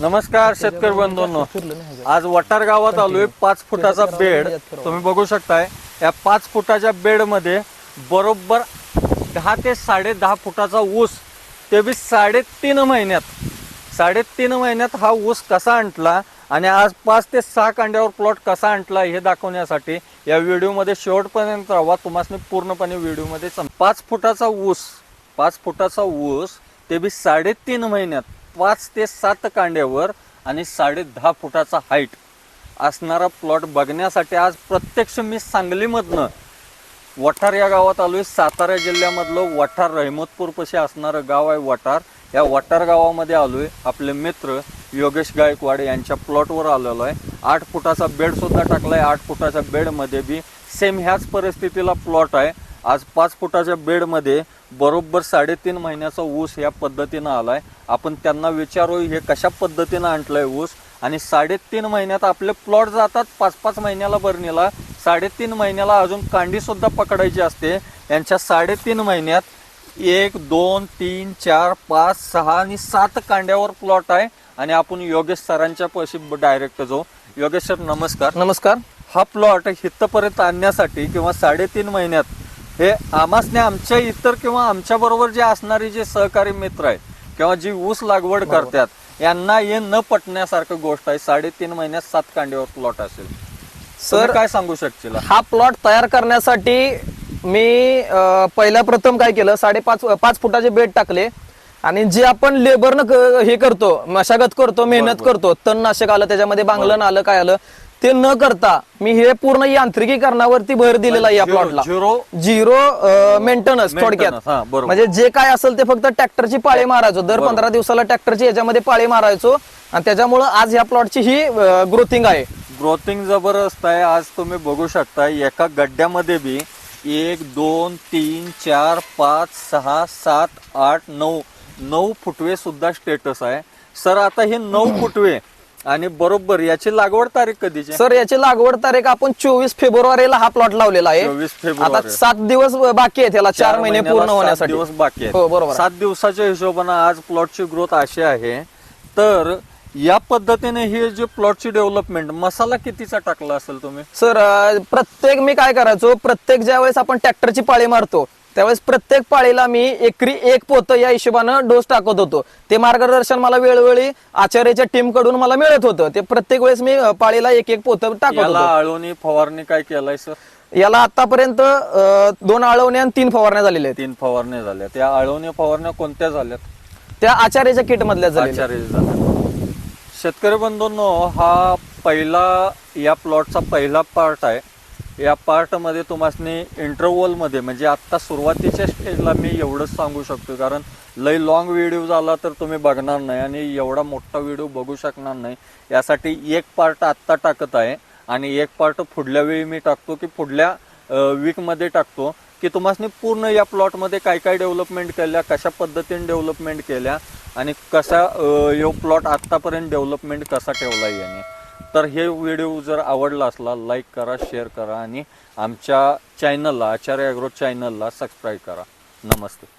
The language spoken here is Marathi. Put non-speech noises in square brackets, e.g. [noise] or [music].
नमस्कार शेतकरी बंधूंनो. आज वटार गावात आलोय पाच फुटाचा बेड. तुम्ही बघू शकताय या पाच फुटाच्या बेडमध्ये बरोबर दहा ते साडे दहा फुटाचा ऊस ते बी साडेतीन महिन्यात. साडेतीन महिन्यात हा ऊस कसा आणला आणि आज पाच ते सहा कांड्यावर प्लॉट कसा आणला हे दाखवण्यासाठी या व्हिडिओमध्ये शेवटपर्यंत राहा. तुम्हाला पूर्णपणे व्हिडिओमध्ये पाच फुटाचा ऊस पाच फुटाचा ऊस ते बी साडेतीन महिन्यात. पाच ते सात कांड्यावर आणि साडे दहा फुटाचा हाईट असणारा प्लॉट बघण्यासाठी आज प्रत्यक्ष मी सांगलीमधनं वठार या गावात आलो आहे सातारा जिल्ह्यामधलं वठार रहमतपूरपाशी असणारं गाव आहे वठार. या वठार गावामध्ये आलो आहे आपले मित्र योगेश गायकवाड यांच्या प्लॉटवर आलेलो आहे. आठ फुटाचा बेडसुद्धा टाकला आहे आठ फुटाच्या बेडमध्ये बी सेम ह्याच परिस्थितीला प्लॉट आहे. आज पाच फुटाच्या बेडमध्ये बरोबर साडेतीन महिन्याचा ऊस या पद्धतीनं आलाय. आपण त्यांना विचारू हे कशा पद्धतीनं आणलंय ऊस? आणि साडेतीन महिन्यात आपले प्लॉट जातात पाच पाच महिन्याला बरणीला. साडेतीन महिन्याला अजून कांडी सुद्धा पकडायची असते. यांच्या साडेतीन महिन्यात एक दोन तीन चार पाच सहा आणि सात कांड्यावर प्लॉट आहे. आणि आपण योगेश सरांच्या पैसे डायरेक्ट जाऊ. योगेश सर नमस्कार. नमस्कार. हा प्लॉट हितपर्यंत आणण्यासाठी किंवा साडेतीन महिन्यात हे आमासने आमच्या इतर किंवा आमच्या बरोबर जे असणारे जे सहकारी मित्र आहेत किंवा जी ऊस लागवड करतात यांना हे न पटण्यासारखं गोष्ट आहे. साडेतीन महिन्यात सात कांड्यावर प्लॉट असेल. सर काय सांगू शकशील? हा प्लॉट तयार करण्यासाठी मी पहिल्या प्रथम काय केलं साडेपाच पाच फुटाचे बेड टाकले आणि जे आपण लेबरनं हे करतो मशागत करतो मेहनत करतो तणनाशक आलं त्याच्यामध्ये बांगलन आलं काय आलं ते न करता मी हे पूर्ण यांत्रिकीकरणावरती भर दिलेला या प्लॉटला झिरो झिरो मेंटेनन्स थोडक्यात. म्हणजे जे काय असेल ते फक्त ट्रॅक्टरची पाळी मारायचो. दर पंधरा दिवसाला ट्रॅक्टरची याच्यामध्ये पाळी मारायचो. आणि त्याच्यामुळं आज ह्या प्लॉटची ही ग्रोथिंग आहे. ग्रोथिंग जबरदस्त आहे. आज तुम्ही बघू शकता एका गड्ड्यामध्ये बी एक दोन तीन चार पाच सहा सात आठ नऊ नऊ फुटवे सुद्धा स्टेटस आहे. सर आता हे नऊ [coughs] फुटवे आणि बरोबर याची लागवड तारीख कधीची? सर याची लागवड तारीख आपण चोवीस फेब्रुवारीला हा प्लॉट लावलेला आहे. 24 फेब्रुवारी. आता सात दिवस बाकी आहेत याला चार महिने पूर्ण होण्यासाठी. दिवस बाकी आहेत. हो बरोबर. आहे. सात दिवसाच्या हिशोबाने आज प्लॉटची ग्रोथ अशी आहे. तर या पद्धतीने ही जी प्लॉटची डेव्हलपमेंट मसाला कितीचा टाकला असेल तुम्ही? सर प्रत्येक मी काय करायचो प्रत्येक ज्या वेळेस आपण ट्रॅक्टरची पाळी मारतो त्यावेळेस प्रत्येक पाळीला मी एकरी एक पोत या हिशोबानं डोस टाकत होतो. ते मार्गदर्शन मला वेळोवेळी आचार्याच्या टीमकडून मला मिळत होतं. ते प्रत्येक वेळेस मी पाळीला एक एक पोत टाकत याला होतो. आळवणी फवारणी काय केलाय सर? याला आतापर्यंत दोन आळवण्या आणि तीन फवारण्या झालेल्या आहेत. तीन फवारण्या झाल्या. त्या आळवणी फवारण्या कोणत्या झाल्यात? त्या आचार्याच्या किट मधल्या झालेल्या आचार्य झाल्या. शेतकरी बंधूंनो हा पहिला या प्लॉटचा पहिला पार्ट आहे. या पार्टमध्ये तुम्हाला इंटरवलमध्ये म्हणजे आत्ता सुरुवातीच्या स्टेजला मी एवढंच सांगू शकतो कारण लई लॉंग व्हिडिओ झाला तर तुम्ही बघणार नाही आणि एवढा मोठा व्हिडिओ बघू शकणार नाही. यासाठी एक पार्ट आत्ता टाकत आहे आणि एक पार्ट पुढल्या वेळी मी टाकतो की पुढल्या वीकमध्ये टाकतो की तुम्हाला पूर्ण या प्लॉटमध्ये काय काय डेव्हलपमेंट केल्या कशा पद्धतीने डेव्हलपमेंट केल्या आणि कसा यो प्लॉट आत्तापर्यंत डेव्हलपमेंट कसा ठेवला याने. तर हे व्हिडिओ जर आवडला असला लाईक करा शेअर करा आणि आमच्या चॅनलला आचार्य ॲग्रो चॅनलला सबस्क्राईब करा. नमस्ते.